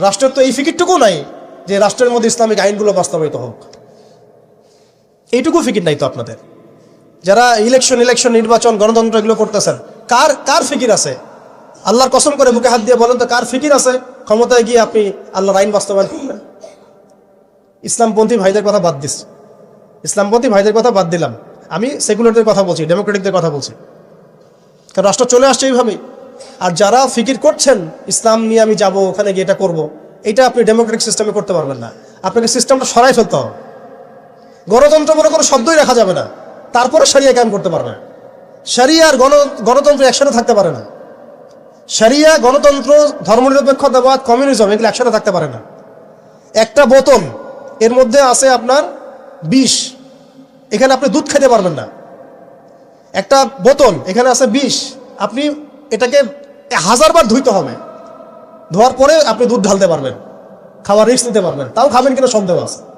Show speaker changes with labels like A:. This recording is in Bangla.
A: রাষ্ট্রের তো এই ফিকিরটুকু নাই যে রাষ্ট্রের মধ্যে ইসলামিক আইনগুলো বাস্তবায়িত হোক। এইটুকু ফিকির নাই তো আপনাদের। যারা ইলেকশন ইলেকশন নির্বাচন, গণতন্ত্র এগুলো করতেছেন, কার কার ফিকির আছে? আল্লাহর কসম করে বুকে হাত দিয়ে বলেন তো, কার ফিকির আছে? ক্ষমতায় গিয়ে আপনি আল্লাহর আইন বাস্তবায়ন করবেন ইসলামপন্থী ভাইদের কথা বাদ দিস। ইসলামপন্থী ভাইদের কথা বাদ দিলাম। আমি সেকুলারদের কথা বলছি, ডেমোক্রেটিকদের কথা বলছি। কারণ রাষ্ট্র চলে আসছে এইভাবেই। আর যারা ফিকির করছেন, ইসলাম নিয়ে আমি যাব, ওখানে গিয়ে এটা করব, এটা আপনি ডেমোক্রেটিক সিস্টেমে করতে পারবেন না। আপনাকে সিস্টেমটা সরাই ফেলতে হবে। গণতন্ত্র বলে কোনো শব্দই রাখা যাবে না। তারপরে সারিয়া কায়েম করতে পারবে। সারিয়া আর গণ গণতন্ত্র একসাথে থাকতে পারে না। সারিয়া গণতন্ত্র ধর্মনিরপেক্ষতাবাদ কমিউনিজম, এগুলো একসাথে থাকতে পারে না। একটা বোতল, এর মধ্যে আছে আপনার বিষ। এখানে আপনি দুধ খেতে পারবেন না। একটা বোতল, এখানে আছে বিষ। আপনি এটাকে হাজারবার ধুইতে হবে। ধোয়ার পরে আপনি দুধ ঢালতে পারবেন। খাবার রিক্স নিতে পারবেন। তাও খাবেন কিনা সন্দেহ আছে।